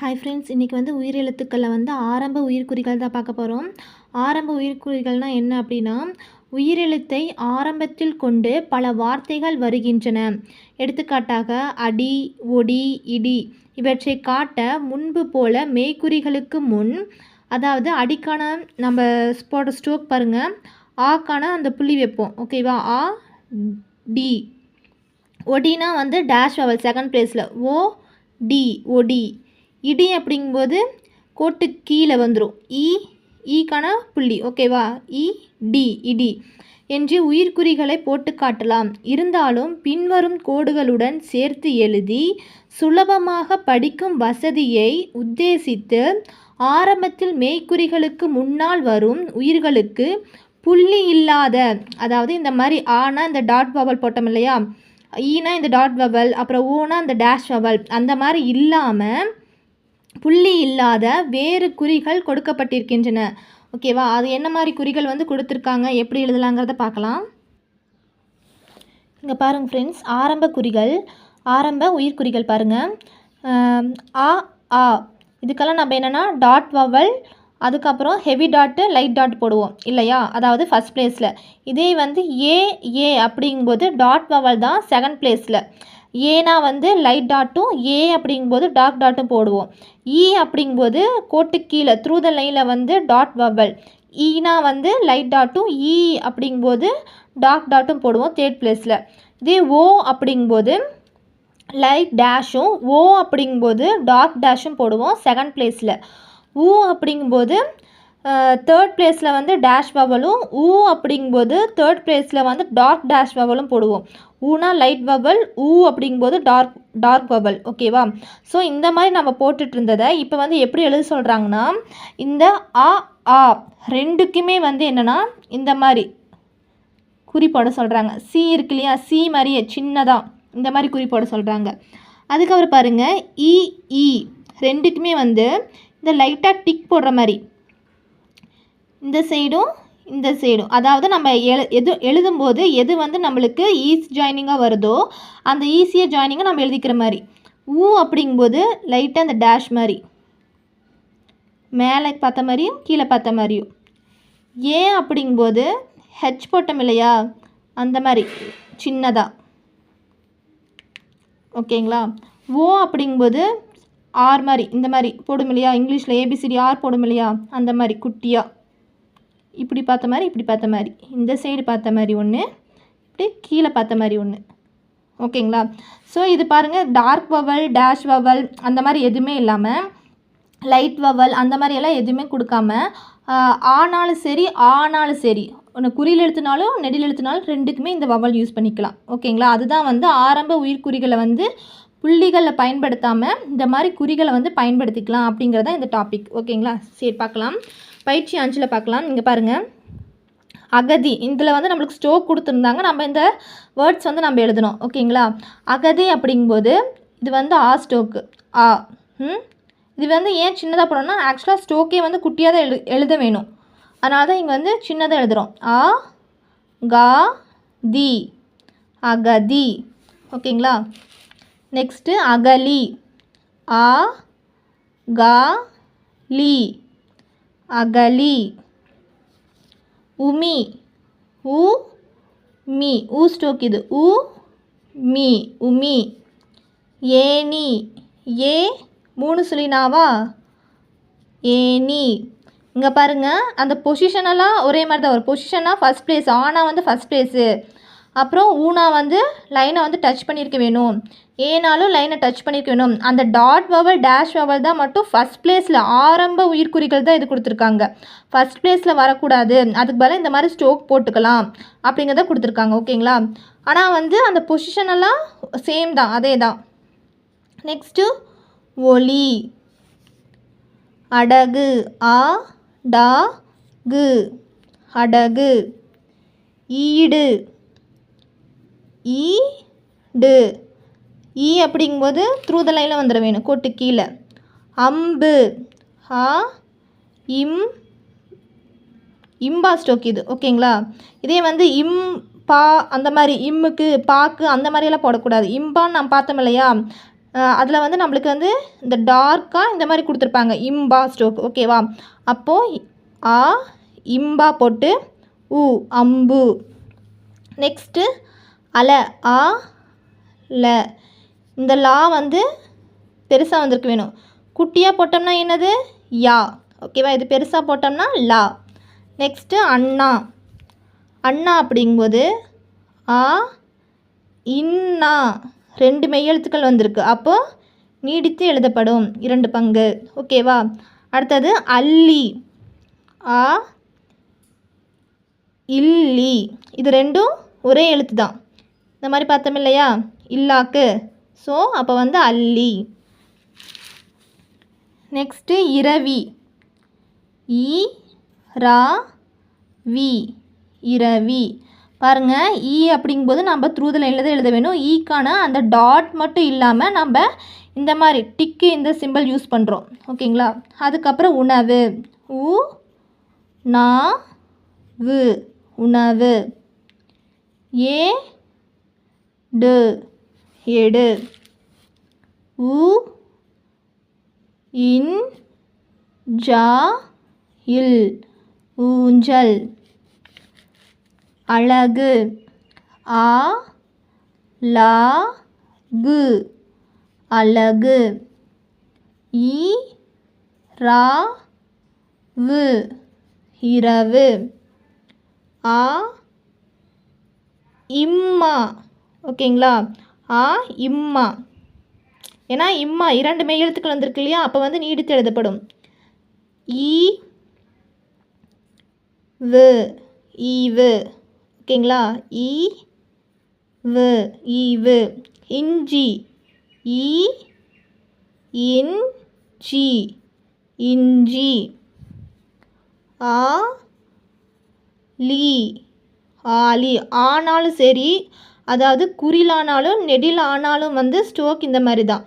Hi friends இன்றைக்கி வந்து உயிரெழுத்துக்களில் வந்து ஆரம்ப உயிர்க்குறிகள் தான் பார்க்க போகிறோம் ஆரம்ப உயிர்க்குறிகள்னால் என்ன அப்படின்னா உயிரெழுத்தை ஆரம்பத்தில் கொண்டு பல வார்த்தைகள் வருகின்றன. எடுத்துக்காட்டாக அடி ஒடி இடி இவற்றை காட்ட முன்பு போல மெய்க்குறிகளுக்கு முன் அதாவது அடிக்கான நம்ம ஸ்போட ஸ்ட்ரோக் பாருங்கள் ஆக்கான அந்த புள்ளி வைப்போம். ஓகேவா ஆ டி. ஒடினா வந்து டேஷ் வவல் செகண்ட் பிளேஸில் ஓ டி ஒடி. இடி அப்படிங்கும்போது கோட்டு கீழே வந்துடும் இ ஈக்கான புள்ளி. ஓகேவா இ டி இடி என்று உயிர்க்குறிகளை போட்டு காட்டலாம். இருந்தாலும் பின்வரும் கோடுகளுடன் சேர்த்து எழுதி சுலபமாக படிக்கும் வசதியை உத்தேசித்து ஆரம்பத்தில் மெய்க்குறிகளுக்கு முன்னால் வரும் உயிர்களுக்கு புள்ளி இல்லாத அதாவது இந்த மாதிரி ஆனா இந்த டாட் பவல் போட்டோம் இல்லையா? ஈனா இந்த டாட் பவல் அப்புறம் ஓனா இந்த டேஷ் பவல் அந்த மாதிரி இல்லாமல் புள்ளி இல்லாத வேறு குறிகள் கொடுக்கப்பட்டிருக்கின்றன. ஓகேவா அது என்ன மாதிரி குறிகள் வந்து கொடுத்துருக்காங்க? எப்படி எழுதலாங்கிறத பார்க்கலாம். இங்கே பாருங்கள் ஃப்ரெண்ட்ஸ் ஆரம்ப குறிகள் ஆரம்ப உயிர்குறிகள் பாருங்கள் ஆ ஆ. இதுக்கெல்லாம் நம்ம என்னென்னா டாட் வவல் அதுக்கப்புறம் ஹெவி டாட்டு லைட் டாட் போடுவோம். இல்லையா? அதாவது ஃபஸ்ட் ப்ளேஸில் இதே வந்து ஏ ஏ அப்படிங்கும்போது டாட் வவல் தான் செகண்ட் ப்ளேஸில் ஏனா வந்து லைட் டாட்டும் ஏ அப்படிங்கும்போது டார்க் டாட்டும் போடுவோம். இ அப்படிங்கும்போது கோட்டு கீழே த்ரூ த லைனில் வந்து டாட் வவல் ஈனா வந்து லைட் டாட்டும் இ அப்படிங்கும்போது டார்க் டாட்டும் போடுவோம் தேர்ட் ப்ளேஸில் இதே ஓ அப்படிங்கும்போது லைட் டேஷும் ஓ அப்படிங்கும்போது டார்க் டேஷும் போடுவோம் செகண்ட் ப்ளேஸில் ஊ அப்படிங்கும்போது தேர்ட் ப்ளேஸில் வந்து டேஷ் வவலும் ஊ அப்படிங்கும்போது தேர்ட் ப்ளேஸில் வந்து டார்க் டேஷ் வவலும் போடுவோம். ஊனா லைட் வவல் ஊ அப்படிங்கும்போது டார்க் டார்க் வவல் ஓகேவா ஸோ இந்த மாதிரி நம்ம போட்டுட்டு இருந்ததை இப்போ வந்து எப்படி எழுத சொல்கிறாங்கன்னா இந்த ஆ ஆ ரெண்டுக்குமே வந்து என்னென்னா இந்த மாதிரி குறிப்போட சொல்கிறாங்க சி இருக்கு இல்லையா? சி மாதிரியே சின்னதாக இந்த மாதிரி குறிப்போட சொல்கிறாங்க அதுக்கப்புறம் பாருங்கள் இ ரெண்டுக்குமே வந்து இந்த லைட்டாக டிக் போடுற மாதிரி இந்த சைடும் இந்த சைடும் அதாவது நம்ம எழு எது எழுதும்போது எது வந்து நம்மளுக்கு ஈஸி ஜாயினிங்காக வருதோ அந்த ஈஸியாக ஜாயினிங்கை நம்ம எழுதிக்கிற மாதிரி. ஊ அப்படிங்கும்போது லைட்டாக அந்த டேஷ் மாதிரி. மேலே பார்த்த மாதிரியும் கீழே பார்த்த மாதிரியும். ஏ அப்படிங்கும்போது ஹெச் போட்டோம் இல்லையா? அந்த மாதிரி சின்னதாக ஓகேங்களா ஓ அப்படிங்கும்போது ஆர் மாதிரி இந்த மாதிரி போடும் இல்லையா? இங்கிலீஷில் ஏபிசிடி ஆர் போடும் இல்லையா? அந்த மாதிரி குட்டியாக இப்படி பார்த்த மாதிரி இப்படி பார்த்த மாதிரி. இந்த சைடு பார்த்த மாதிரி ஒன்று இப்படி கீழே பார்த்த மாதிரி ஒன்று ஓகேங்களா ஸோ இது பாருங்கள் டார்க் வவல் டேஷ் வவல் அந்த மாதிரி எதுவுமே இல்லாமல் லைட் வவல் அந்த மாதிரி எல்லாம் எதுவுமே கொடுக்காம ஆனாலும் சரி ஆனாலும் சரி ஒன்று குறியில் எழுத்துனாலும் நெடில் எழுத்துனாலும் ரெண்டுக்குமே இந்த வவல் யூஸ் பண்ணிக்கலாம். ஓகேங்களா அதுதான் வந்து ஆரம்ப உயிர்குறிகளை வந்து புள்ளிகளில் பயன்படுத்தாமல் இந்த மாதிரி குறிகளை வந்து பயன்படுத்திக்கலாம் அப்படிங்கிறத இந்த டாபிக் ஓகேங்களா சரி பார்க்கலாம். பயிற்சி அஞ்சில் பார்க்கலாம். இங்கே பாருங்கள் அகதி. இதில் வந்து நம்மளுக்கு ஸ்டோக் கொடுத்துருந்தாங்க. நம்ம இந்த வேர்ட்ஸ் வந்து நம்ம எழுதணும். ஓகேங்களா அகதி அப்படிங்கும்போது இது வந்து ஆ ஸ்டோக்கு ஆ. ம்? இது வந்து ஏன் சின்னதாக போடணும்னா ஆக்சுவலாக ஸ்டோக்கே வந்து குட்டியாக தான் எழு எழுத வேணும். அதனால தான் இங்கே வந்து சின்னதாக எழுதுகிறோம் ஆ கா தி. அகதி. ஓகேங்களா நெக்ஸ்ட்டு அகலி. ஆ கா லி. அகலி. உமி. உ. மீ. ஊ ஸ்டோக் இது உ. மீ. உமி. ஏனி ஏ. மூணு சொல்லினாவா ஏனி இங்கே பாருங்கள் அந்த பொசிஷனெல்லாம் ஒரே மாதிரி தான் வரும். பொசிஷனாக ஃபஸ்ட் ப்ளேஸ் ஆனால் வந்து ஃபஸ்ட் ப்ளேஸு அப்புறம் ஊனா வந்து லைனை வந்து டச் பண்ணியிருக்க வேணும். ஏனாலும் லைனை டச் பண்ணியிருக்க வேணும். அந்த டாட் வவல் டேஷ் வவல் தான் மட்டும் ஃபஸ்ட் ப்ளேஸில் ஆரம்ப உயிர்குறிகள் தான் இது கொடுத்துருக்காங்க. ஃபஸ்ட் ப்ளேஸில் வரக்கூடாது. அதுக்கு பதிலாக இந்த மாதிரி ஸ்டோக் போட்டுக்கலாம் அப்படிங்கிறத கொடுத்துருக்காங்க. ஓகேங்களா? ஆனால் வந்து அந்த பொசிஷனெல்லாம் சேம் தான். அதே தான். நெக்ஸ்ட்டு ஒலி. அடகு. ஆ டா கு. அடகு. ஈடு. ஈடு ஈ அப்படிங்கும்போது த்ரூ த லைனில் வந்துட வேணும் கோட்டு கீழே. அம்பு. ஆ இம் இம்பா ஸ்டோக் இது ஓகேங்களா இதே வந்து இம் பா அந்த மாதிரி இம்முக்கு பாக்கு அந்த மாதிரியெல்லாம் போடக்கூடாது. இம்பான்னு நம்ம பார்த்தோம் இல்லையா? அதில் வந்து நம்மளுக்கு வந்து இந்த டார்க்காக இந்த மாதிரி கொடுத்துருப்பாங்க. இம்பா ஸ்டோக் ஓகேவா அப்போது ஆ இம்பா போட்டு உ அம்பு. நெக்ஸ்ட்டு அல ஆ ல. இந்த லா வந்து பெருசாக வந்திருக்கு வேணும். குட்டியாக போட்டோம்னா என்னது? யா. ஓகேவா இது பெருசாக போட்டோம்னா லா. நெக்ஸ்ட்டு அண்ணா. அண்ணா அப்படிங்கும்போது ஆ இன்னா. ரெண்டு மெய்யெழுத்துக்கள் வந்திருக்கு. அப்போது நீடித்து எழுதப்படும். இரண்டு பங்கு. ஓகேவா அடுத்தது அல்லி. ஆ இல்லி. இது ரெண்டும் ஒரே எழுத்து தான் இந்த மாதிரி பார்த்தோம் இல்லையா? இல்லாக்கு. ஸோ அப்போ வந்து அல்லி. நெக்ஸ்ட்டு இரவி. இ ரா வி. இரவி. பாருங்க ஈ அப்படிங்கும்போது நம்ம த்ரூ எழுத லைனில் தான் எழுத வேணும். ஈக்கான அந்த டாட் மட்டும் இல்லாமல் நம்ம இந்த மாதிரி டிக்கு இந்த சிம்பிள் யூஸ் பண்ணுறோம் ஓகேங்களா? அதுக்கப்புறம் உணவு. உ நா வு. உணவு. ஏ டு. எடு. உ. இன். ஜா. இல். ஊஞ்சல். அழகு. ஆ. லா. கு. அழகு. ஈ. ரா. வு. இரவு. ஆ. இம்மா. ஓகேங்களா? ஆ இம்மா. ஏன்னா இம்மா இரண்டு மெய்யெழுத்துக்கள் வந்திருக்கு இல்லையா? அப்போ வந்து நீடித்து எழுதப்படும். ஈ வு ஈவு. ஓகேங்களா? ஈ வு ஈவு. இஞ்சி. ஈ இன் ஜி இஞ்சி. ஆ லீ. ஆலி ஆனாலும் சரி அதாவது குறிலானாலும் நெடில் ஆனாலும் வந்து ஸ்ட்ரோக் இந்த மாதிரி தான்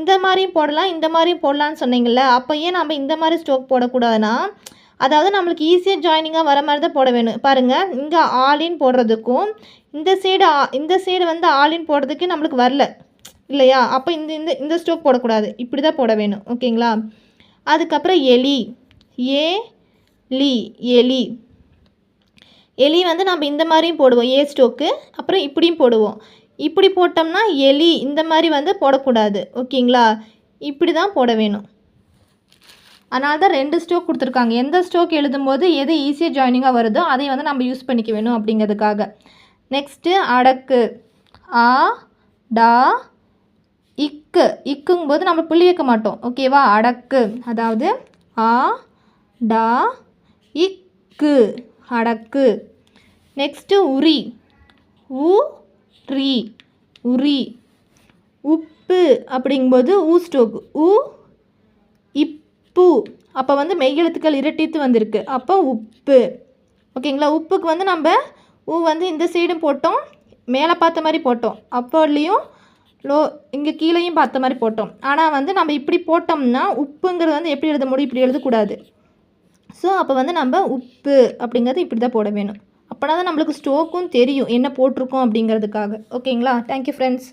இந்த மாதிரியும் போடலாம் இந்த மாதிரியும் போடலான்னு சொன்னீங்கள்ல அப்போ ஏன் நம்ம இந்த மாதிரி ஸ்ட்ரோக் போடக்கூடாதுன்னா அதாவது நம்மளுக்கு ஈஸியாக ஜாயினிங்காக வர மாதிரி தான் போட வேணும். பாருங்கள் இங்கே ஆலின் போடுறதுக்கும் இந்த சைடு இந்த சைடு வந்து ஆலின் போடுறதுக்கு நம்மளுக்கு வரல இல்லையா? அப்போ இந்த இந்த இந்த ஸ்ட்ரோக் போடக்கூடாது. இப்படி தான் போட வேணும் ஓகேங்களா? அதுக்கப்புறம் எலி ஏ லி எலி. எலி வந்து நம்ம இந்த மாதிரியும் போடுவோம் ஏ ஸ்டோக்கு அப்புறம் இப்படியும் போடுவோம். இப்படி போட்டோம்னா எலி இந்த மாதிரி வந்து போடக்கூடாது ஓகேங்களா? இப்படி தான் போட வேணும். அதனால தான் ரெண்டு ஸ்டோக் கொடுத்துருக்காங்க. எந்த ஸ்டோக் எழுதும்போது எது ஈஸியாக ஜாயினிங்காக வருதோ அதை வந்து நம்ம யூஸ் பண்ணிக்க வேணும் அப்படிங்கிறதுக்காக. நெக்ஸ்ட்டு அடக்கு. ஆ டா இக்கு. இக்குங்கும்போது நம்ம புள்ளி வைக்க மாட்டோம் ஓகேவா? அடக்கு. அதாவது ஆ டா இக்கு. அடக்கு நெக்ஸ்ட்டு உரி. உ ரி உரி. உப்பு அப்படிங்கும்போது ஊ ஸ்டோக். உ இப்பு. அப்போ வந்து மெய்யெழுத்துக்கள் இரட்டித்து வந்திருக்கு. அப்போ உப்பு. ஓகேங்களா? உப்புக்கு வந்து நம்ம ஊ வந்து இந்த சைடும் போட்டோம். மேலே பார்த்த மாதிரி போட்டோம். அப்போலையும் லோ இங்கே கீழேயும் பார்த்த மாதிரி போட்டோம். ஆனால் வந்து நம்ம இப்படி போட்டோம்னா உப்புங்கிறது வந்து எப்படி எழுத முடியும்? இப்படி எழுதக்கூடாது. ஸோ அப்போ வந்து நம்ம உப்பு அப்படிங்கிறது இப்படி தான் போட வேணும். அப்போனா தான் நம்மளுக்கு ஸ்டோக்கும் தெரியும் என்ன போட்டிருக்கோம் அப்படிங்கிறதுக்காக. ஓகேங்களா தேங்க்யூ ஃப்ரெண்ட்ஸ்